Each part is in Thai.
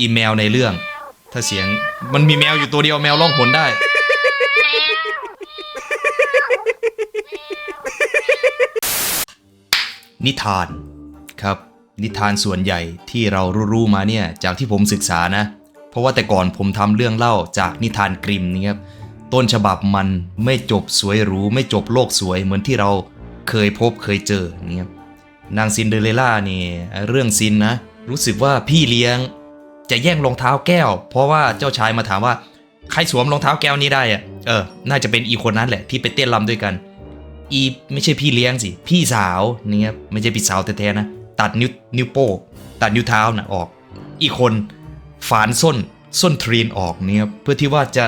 อีเมลในเรื่อง ถ้าเสียงมันมีแมวอยู่ตัวเดียวแมวร้องผลได้ นิทานครับ นิทานส่วนใหญ่ที่เรารู้ๆมาเนี่ยจากที่ผมศึกษานะ เพราะว่าแต่ก่อนผมทำเรื่องเล่าจากนิทานกริมนี่ครับต้นฉบับมันไม่จบสวยหรู ไม่จบโลกสวยเหมือนที่เราเคยพบเคยเจอนี่ครับนางซินเดอเรลล่านี่เรื่องซินนะ รู้สึกว่าพี่เลี้ยง จะแย่งรองเท้าแก้ว เพราะว่าเจ้าชายมาถามว่า ใครสวมรองเท้าแก้วนี้ได้อะเออ น่าจะเป็นอีคนนั้นแหละที่ไปเต้นรำด้วยกัน อีไม่ใช่พี่เลี้ยงสิ พี่สาวนี่ครับไม่ใช่พี่สาวแท้ๆนะ ตัดนิ้วนิ้วโป้งตัดนิ้วเท้านะออก อีคนฝานส้นส้นทรีนออกเนี่ยครับเพื่อที่ว่าจะ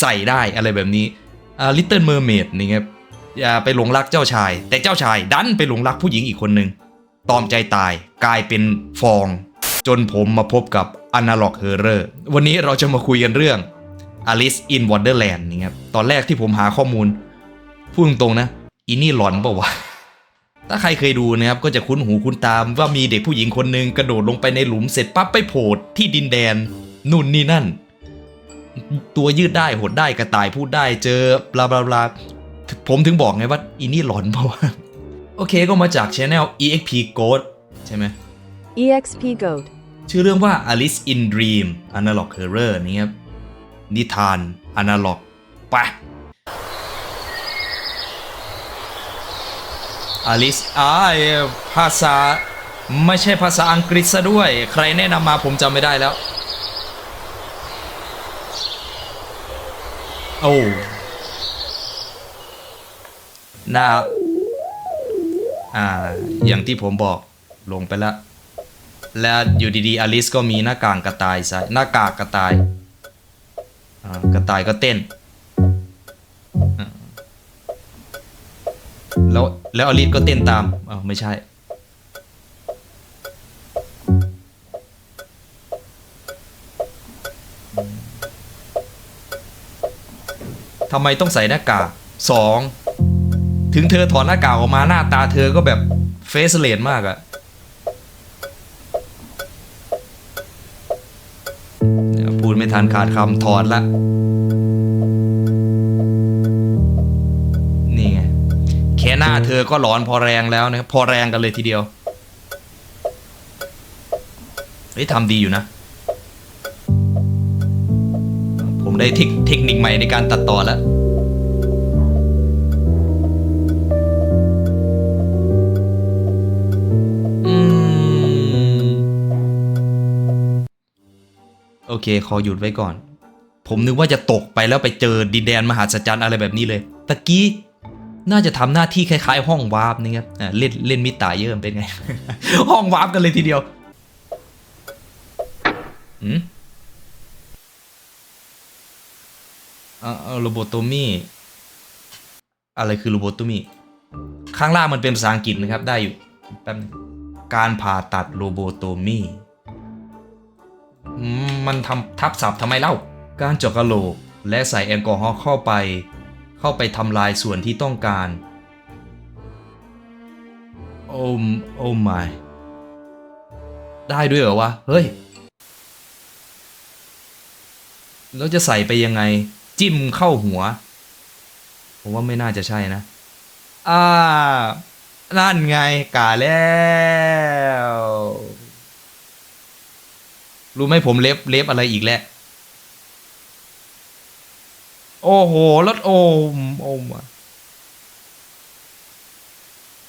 ใส่ได้อะไรแบบนี้อ่าลิตเติ้ลเมอร์เมดนี่ครับอย่าไปหลงรักเจ้าชาย แต่เจ้าชายดันไปหลงรักผู้หญิงอีกคนหนึ่งตอมใจตายกลายเป็นฟอง จนผมมาพบกับ Analog Horror วันนี้เราจะมาคุยกันเรื่อง Alice in Wonderland นี่ครับตอนแรกที่ผมหาข้อมูลพูดตรงๆนะอินี่หลอนปล่าวะถ้าใครเคยดูนะครับก็จะคุ้นหูคุ้นตามว่ามีเด็กผู้หญิงคนหนึ่งกระโดดลงไปในหลุมเสร็จปั๊บไปโผล่ที่ดินแดนนู่นนี่นั่น ตัวยืดได้หดได้กระต่ายพูดได้เจอบลาบลาบลาผมถึงบอกไงว่าอินี่หลอนเพราะว่าโอเคก็มาจาก Channel EXP Ghost ใช่ไหม EXP Goat. ชื่อเรื่องว่า Alice in Dream Analog Horror นี่ครับ นิทาน Analog ไป Alice อ่าภาษา ไม่ใช่ภาษาอังกฤษซะด้วย ใครแนะนำมาผมจำไม่ได้แล้ว โอ้น่าอ่า อย่างที่ผมบอกลงไปแล้ว แล้วอยู่ดีๆอลิสก็มีหน้ากากกระต่ายใส่หน้ากากกระต่ายกระต่ายก็เต้น แล้วแล้วอลิสก็เต้นตามอ้าวไม่ใช่ ทำไมต้องใส่หน้ากากสอง ถึงเธอถอดหน้ากากออกมาหน้าตาเธอก็แบบเฟสเลนมากอะ ดไม่ทันขาดคำถอดละ นี่ไง แค่หน้าเธอก็หลอนพอแรงแล้วนะครับพอแรงกันเลยทีเดียว เฮ้ยทำดีอยู่นะ ผมได้เทคนิคใหม่ในการตัดต่อแล้ว เคขอหยุดไว้ก่อน ผมนึกว่าจะตกไปแล้วไปเจอดินแดนมหาศจรรย์อะไรแบบนี้เลย ตะกี้น่าจะทำหน้าที่คล้ายๆ ห้องวาร์ปนี่ครับเล่นเล่นมิตรเยอะเป็นไง ห้องวาร์ปกันเลยทีเดียวอืมอ่าโรโบโตมี่อะไรคือโรโบโตมี่ข้างล่างมันเป็นภาษาอังกฤษนะครับ ได้อยู่แป๊บนึงการผ่าตัดโรโบโตมีอื มันทำทับศัพท์ทำไมเล่า การเจาะกระโหลกและใส่แอลกอฮอล์เข้าไป เข้าไปทำลายส่วนที่ต้องการ โอ้มโอ้ไม่ได้ด้วยเหรอวะ เฮ้ย แล้วจะใส่ไปยังไง จิ้มเข้าหัว ผมว่าไม่น่าจะใช่นะ อ่า นั่นไงกาแล้ว รู้ไหมผมเล็บเล็บอะไรอีกแล้ว โอ้โหรถโอมโอมอะ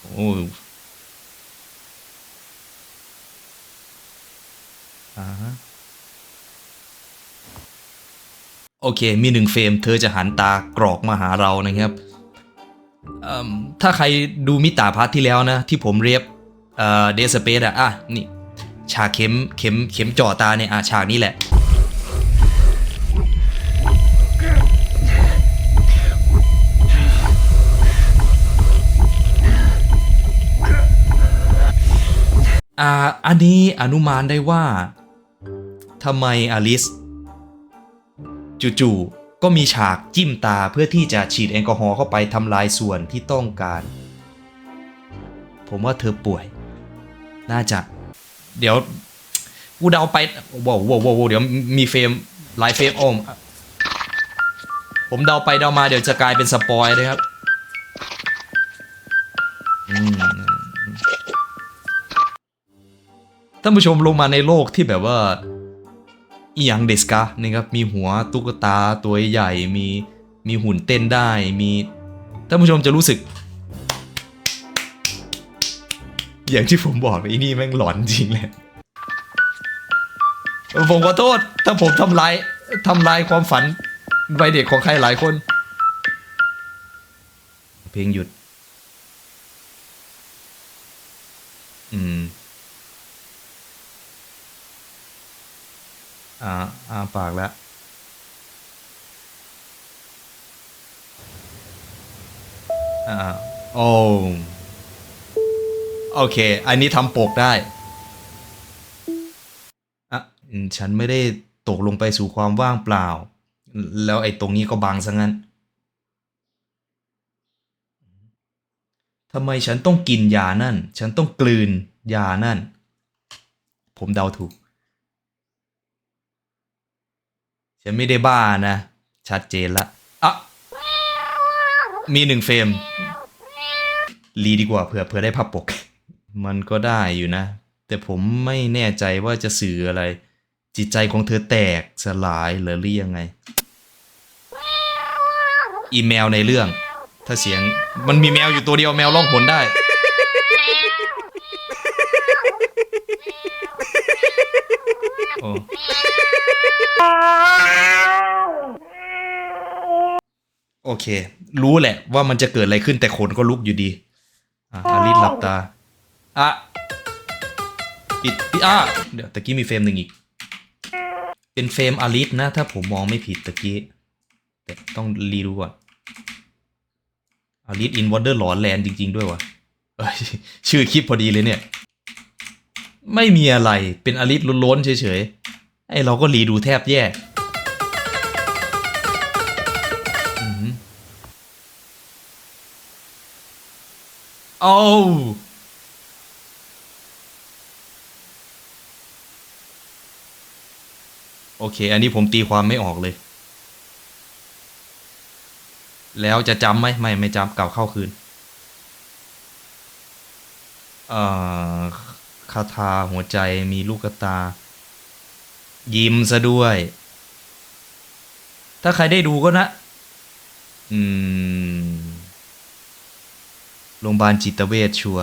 โอ้อ่าฮะโอเค มีหนึ่งเฟรม เธอจะหันตากรอกมาหาเรานะครับ ถ้าใครดูมิตาพาร์ทที่แล้วนะ ที่ผมเรียบเอ่อเดสเปซอะอะ นี่ ฉากเข็มเข็มเข็มจ่อตาเนี่ยอะฉากนี้แหละ อ่าอันนี้อนุมานได้ว่าทำไมอลิสจู่ๆก็มีฉากจิ้มตาเพื่อที่จะฉีดแอลกอฮอล์เข้าไปทำลายส่วนที่ต้องการ ผมว่าเธอป่วย น่าจะ เดี๋ยวกูเดาไปว้าวว้าวว้าวเดี๋ยวมีเฟรมหลายเฟรมโอมผมเดาไปเดามาเดี๋ยวจะกลายเป็นสปอยเลยครับท่านผู้ชมลงมาในโลกที่แบบว่าอียังเดสกานี่ครับมีหัวตุ๊กตาตัวใหญ่มีมีหุ่นเต้นได้มีท่านผู้ชมจะรู้สึก อย่างที่ผมบอกเลยอีนี่แม่งหลอนจริงเลยผมขอโทษ ถ้าผมทำลายทำลายความฝันวัยเด็กของใครหลายคน เพลงหยุด อืม อ่า อ่าปากแล้วอ่าโอ้ โอเค อันนี้ทำปกได้อะฉันไม่ได้ตกลงไปสู่ความว่างเปล่า แล้วไอ้ตรงนี้ก็บังซะงั้นทำไมฉันต้องกินยานั่น ฉันต้องกลืนยานั่น ผมเดาถูก ฉันไม่ได้บ้านะ ชัดเจนละอะมีหนึ่งเฟรมรีดีกว่าเผื่อเผื่อได้ภาพปก มันก็ได้อยู่นะ แต่ผมไม่แน่ใจว่าจะสื่ออะไร จิตใจของเธอแตกสลายหรือหรือยังไง อีเมลในเรื่อง ถ้าเสียงมันมีแมวอยู่ตัวเดียวแมวล่องหนได้ โอ้โอเค รู้แหละว่ามันจะเกิดอะไรขึ้นแต่ขนก็ลุกอยู่ดี อะอาริสหลับตา อะปิดปิดอะเดี๋ยวตะกี้มีเฟรมหนึ่งอีก เป็นเฟรมอาริสนะ ถ้าผมมองไม่ผิดตะกี้ แต่ต้องรีดูก่อนอาริสอินวอเดอร์หลอนแลนจริง ๆ ด้วยวะชื่อคลิปพอดีเลยเนี่ย ไม่มีอะไรเป็นอาริสล้นๆเฉยๆไอเราก็รีดูแทบแย่อืออโอ้า โอเค อันนี้ผมตีความไม่ออกเลย แล้วจะจำไหมไม่ไม่จำเก่าเข้าคืนคาถาหัวใจมีลูกตา ยิ้มซะด้วย ถ้าใครได้ดูก็นะ อืมโรงพยาบาลจิตเวชชัว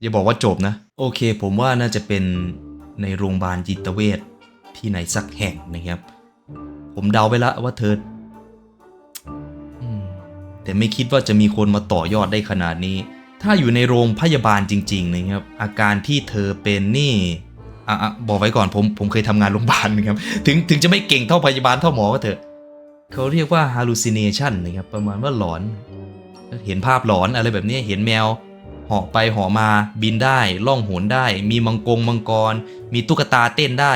อย่าบอกว่าจบนะ โอเค ผมว่าน่าจะเป็น ในโรงพยาบาลจิตเวชที่ไหนสักแห่งนะครับ ผมเดาไปแล้วว่าเธอแต่ไม่คิดว่าจะมีคนมาต่อยอดได้ขนาดนี้ ถ้าอยู่ในโรงพยาบาลจริง ๆ นะครับ อาการที่เธอเป็นนี่อะบอกไว้ก่อนผมผมเคยทำงานโรงพยาบาลนะครับ ถึงถึงจะไม่เก่งเท่าพยาบาลเท่าหมอก็เถอะเขาเรียกว่า hallucination นะครับ ประมาณว่าหลอน เห็นภาพหลอนอะไรแบบนี้เห็นแมว หาะไปเหาะมาบินได้ล่องหนได้ มีมังกรมังกร มีตุ๊กตาเต้นได้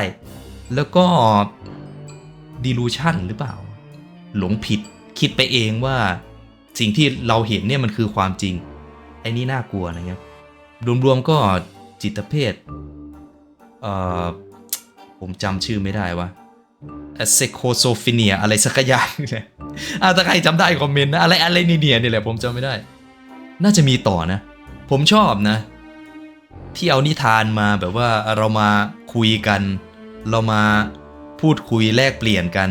แล้วก็ delusion หรือเปล่า หลงผิดคิดไปเองว่า สิ่งที่เราเห็นเนี่ยมันคือความจริง ไอ้นี่น่ากลัวนะครับรวมๆก็จิตเภทเอ่อผมจำชื่อไม่ได้ว่าเซโคโซฟิเนียอะไรสักอย่างนี่แหละอะถ้าใครจำได้คอมเมนต์นะ อะไรอะไรนี่เนี่ยนี่แหละผมจำไม่ได้ น่าจะมีต่อนะ ผมชอบนะ ที่เอานิทานมาแบบว่าเรามาคุยกัน เรามาพูดคุยแลกเปลี่ยนกัน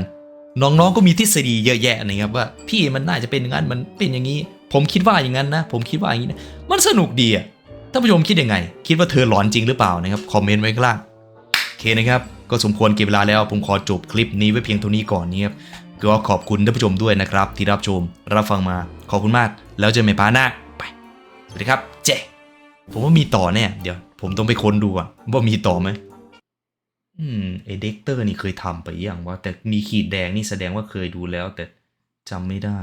น้องๆก็มีทฤษฎีเยอะแยะนะครับว่า พี่มันน่าจะเป็นอย่างนั้นมันเป็นอย่างนี้ ผมคิดว่าอย่างนั้นนะ ผมคิดว่าอย่างนี้นะมันสนุกดีอะท่านผู้ชมคิดยังไง คิดว่าเธอหลอนจริงหรือเปล่านะครับคอมเมนต์ไว้ข้างล่างโอเคนะครับ ก็สมควรเก็บเวลาแล้วผมขอจบคลิปนี้ไว้เพียงเท่านี้ก่อนนะครับก็ขอบคุณท่านผู้ชมด้วยนะครับ ที่รับชมรับฟังมาขอบคุณมาก แล้วเจอกันใหม่พาร์ทหน้า สวัสดีครับ เจ๊ผมว่ามีต่อแน่เดี๋ยว ผมต้องไปค้นดูก่อนว่ามีต่อไหมอืมไอเด็กเตอร์นี่เคยทำไปยังว่า แต่มีขีดแดงนี่แสดงว่าเคยดูแล้ว แต่จำไม่ได้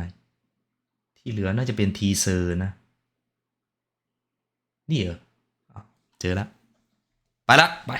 ที่เหลือน่าจะเป็นทีเซอร์นะ นี่เหรออเจอแล้ว ไปละ ไป